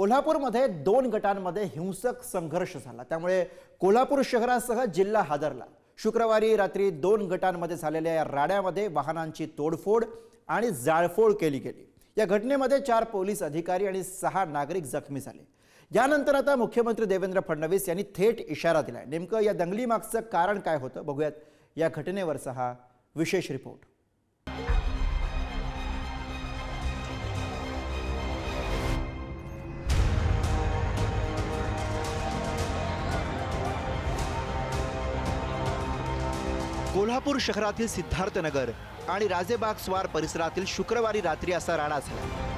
कोल्हापूरमध्ये दोन गटांमध्ये हिंसक संघर्ष झाला. त्यामुळे कोल्हापूर शहरासह जिल्हा हादरला. शुक्रवारी रात्री दोन गटांमध्ये झालेल्या या राड्यामध्ये वाहनांची तोडफोड आणि जाळफोड केली गेली. या घटनेमध्ये चार पोलीस अधिकारी आणि सहा नागरिक जखमी झाले. यानंतर आता मुख्यमंत्री देवेंद्र फडणवीस यांनी थेट इशारा दिलाय. नेमकं या दंगलीमागचं कारण काय होतं? बघूयात या घटनेवरचा हा विशेष रिपोर्ट. कोल्हापूर शहरातील सिद्धार्थनगर आणि राजेबाग स्वार परिसरातील शुक्रवारी रात्री असा राडा झाला.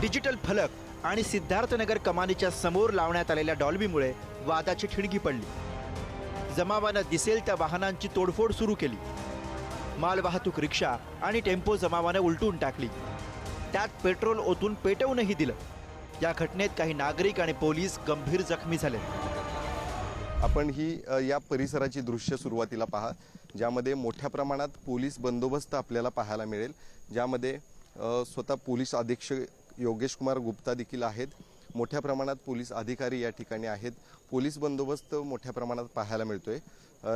डिजिटल फलक आणि सिद्धार्थनगर कमानीच्या समोर लावण्यात आलेल्या डॉल्बीमुळे वादाची ठिणगी पडली. जमावानं दिसेल त्या वाहनांची तोडफोड सुरू केली. मालवाहतूक रिक्षा आणि टेम्पो जमावानं उलटून टाकली. त्यात पेट्रोल ओतून पेटवूनही दिलं. या घटनेत काही नागरिक आणि पोलीस गंभीर जखमी झाले. आपण ही या परिसराची दृश्य सुरुवातीला पहा ज्यामध्ये मोठ्या प्रमाणात पोलीस बंदोबस्त आपल्याला पाहायला मिळेल ज्यामध्ये स्वतः पोलीस अधीक्षक योगेश कुमार गुप्ता देखील आहेत मोठ्या प्रमाणात पोलीस अधिकारी या ठिकाणी आहेत पोलीस बंदोबस्त मोठ्या प्रमाणात पाहायला मिळतोय.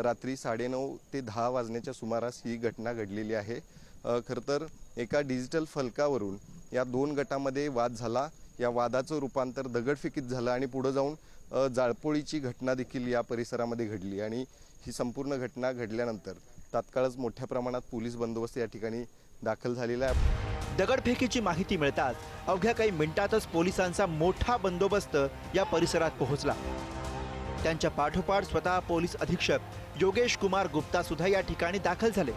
रात्री साडेनऊ ते दहा वाजण्याच्या सुमारास ही घटना घडलेली आहे. खरं तर एका डिजिटल फलकावरून या दोन गटामध्ये वाद झाला. या वादाचं रूपांतर दगडफेकीत झालं आणि पुढं जाऊन जाळपोळीची घटना देखील या परिसरामध्ये घडली आणि ही संपूर्ण घटना घडल्यानंतर तात्काळच मोठ्या प्रमाणात पोलीस बंदोबस्त या ठिकाणी दाखल झालेला आहे. दगडफेकीची माहिती मिळताच अवघ्या काही मिनिटातच पोलिसांचा मोठा बंदोबस्त या परिसरात पोहोचला. त्यांच्या पाठोपाठ स्वतः पोलीस अधीक्षक योगेश कुमार गुप्ता सुद्धा या ठिकाणी दाखल झाले.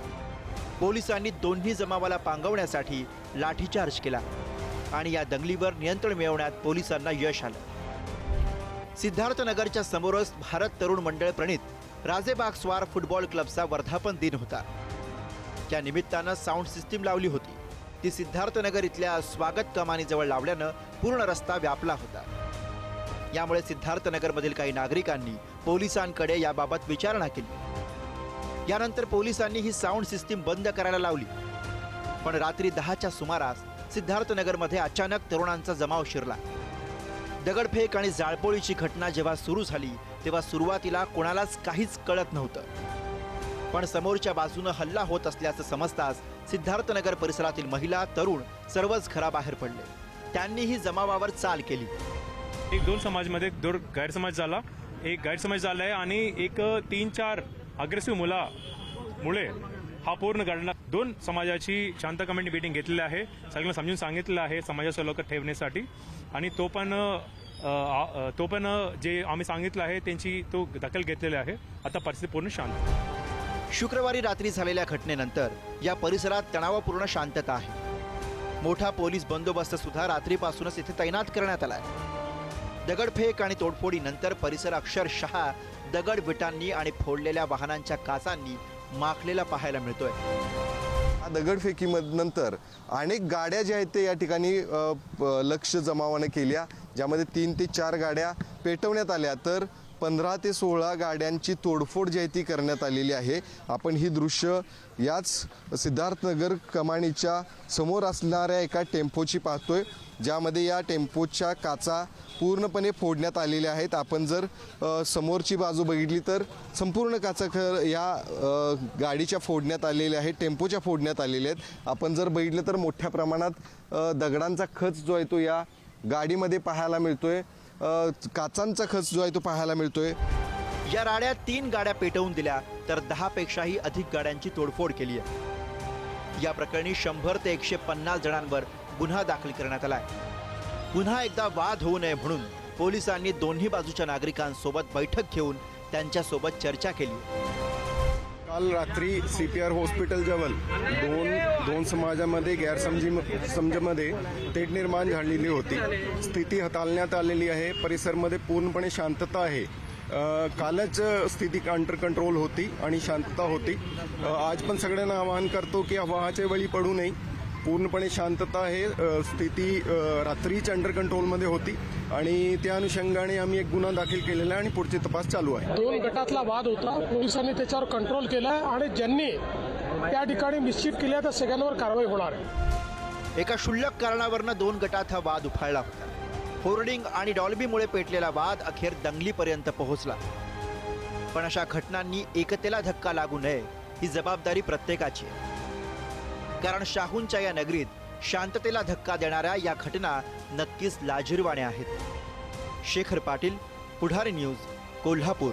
पोलिसांनी दोन्ही जमावाला पांगवण्यासाठी लाठीचार्ज केला. आणि या दंगलीवर नियंत्रण मिळवण्यात पोलिसांना यश आलं. सिद्धार्थनगरच्या समोरच भारत तरुण मंडळ प्रणित राजेबाग स्वार फुटबॉल क्लबचा वर्धापन दिन होता. त्या निमित्तानं साऊंड सिस्टीम लावली होती. ती सिद्धार्थनगर इथल्या स्वागत कमानीजवळ लावल्यानं पूर्ण रस्ता व्यापला होता. यामुळे सिद्धार्थनगरमधील काही नागरिकांनी पोलिसांकडे याबाबत विचारणा केली. यानंतर पोलिसांनी ही साऊंड सिस्टीम बंद करायला लावली. पण रात्री दहाच्या सुमारास सिद्धार्थनगरमध्ये अचानक तरुणांचा जमाव शिरला. दगडफेक आणि जाळपोळीची घटना जेव्हा सुरू झाली तेव्हा सुरुवातीला कोणालाच काहीच कळत नव्हतं. पण समोरच्या बाजूनं हल्ला होत असल्याचं समजताच सिद्धार्थनगर परिसरातील महिला तरुण सर्वच घराबाहेर पडले. त्यांनीही जमावावर चाल केली. एक दोन समाजमध्ये दोन गैरसमज झाला. एक गैरसमज झाला आहे आणि एक तीन चार अग्रेसिव्ह मुलामुळे हा पूर्ण घडला. दोन समाजाची शांत कमिटी मिटिंग घेतलेली आहे. सगळ्यांना समजून सांगितलं आहे समाजाचं लोक ठेवण्यासाठी. आणि तो पण तो पण जे आम्ही सांगितलं आहे त्यांची तो दखल घेतलेली आहे. आता परिस्थिती पूर्ण शांत. शुक्रवारी रात्री झालेल्या घटनेनंतर या परिसरात तणावपूर्ण शांतता आहे. मोठा पोलीस बंदोबस्त सुद्धा रात्रीपासूनच इथे तैनात करण्यात आलाय. दगडफेक आणि तोडफोडीनंतर परिसर अक्षरशः दगड विटांनी आणि फोडलेल्या वाहनांच्या काचांनी माखलेला पाहायला मिळतोय. या दगडफेकीनंतर अनेक गाड्या ज्या आहेत ते या ठिकाणी प- लक्ष जमावानं केल्या ज्यामध्ये तीन ते चार गाड्या पेटवण्यात आल्या. तर पंधरा ते सोळा गाड्यांची तोडफोड जी आहे ती करण्यात आलेली आहे. आपण ही दृश्य याच सिद्धार्थनगर कमानीच्या समोर असणाऱ्या एका टेम्पोची पाहतोय. ज्यामध्ये या टेम्पोच्या काचा पूर्णपणे फोडण्यात आलेल्या आहेत. आपण जर समोरची बाजू बघितली तर संपूर्ण काचा खर या गाडीच्या फोडण्यात आलेल्या आहेत टेम्पोच्या फोडण्यात आलेल्या आहेत. आपण जर बघितलं तर मोठ्या प्रमाणात दगडांचा खच जो आहे तो या गाडीमध्ये पाहायला मिळतोय. काचांचा खच जो आहे तो पाहायला मिळतोय. या राड्यात तीन गाड्या पेटवून दिल्या तर दहा पेक्षाही अधिक गाड्यांची तोडफोड केली आहे. या प्रकरणी शंभर ते एकशे पन्नास जणांवर गुन्हा दाखल करण्यात आलाय पुन्हा एकदा वाद होऊ नये म्हणून पोलिसांनी दोन्ही बाजूच्या नागरिकांसोबत बैठक घेऊन त्यांच्यासोबत चर्चा केली. काल रात्री सी पी आर हॉस्पिटल जवळ दोन दोन समाजामध्ये गैरसमजी समजमध्ये थेट निर्माण झालेली होती. स्थिती हाताळण्यात आलेली आहे. परिसरमध्ये पूर्णपणे शांतता आहे. कालच स्थिती अंडर कंट्रोल होती आणि शांतता होती. आज पण सगळ्यांना आवाहन करतो की अफवाहाच्या वेळी पडू नये. पूर्णपणे शांतता अ, स्थिती रात्रीच अंडर कंट्रोलमध्ये होती. आणि त्या अनुषंगाने आम्ही एक गुन्हा दाखल केलेला आहे आणि पुढचे तपास चालू आहे. दोन गटातला वाद होता. पोलिसांनी त्याच्यावर कंट्रोल केलाय आणि ज्यांनी त्या ठिकाणी मिस्चिफ केल्या त्या सगळ्यांवर कारवाई होणार आहे. एका क्षुल्लक कारणावरनं दोन गटात हा वाद उफाळला होता. होर्डिंग आणि डॉल्बीमुळे पेटलेला वाद अखेर दंगलीपर्यंत पोहोचला. पण अशा घटनांनी एकतेला धक्का लागू नये ही जबाबदारी प्रत्येकाची आहे. कारण शाहूंच्या या नगरीत शांततेला धक्का देणाऱ्या या घटना नक्कीच लाजिरवाण्या आहेत. शेखर पाटील पुढारी न्यूज कोल्हापूर.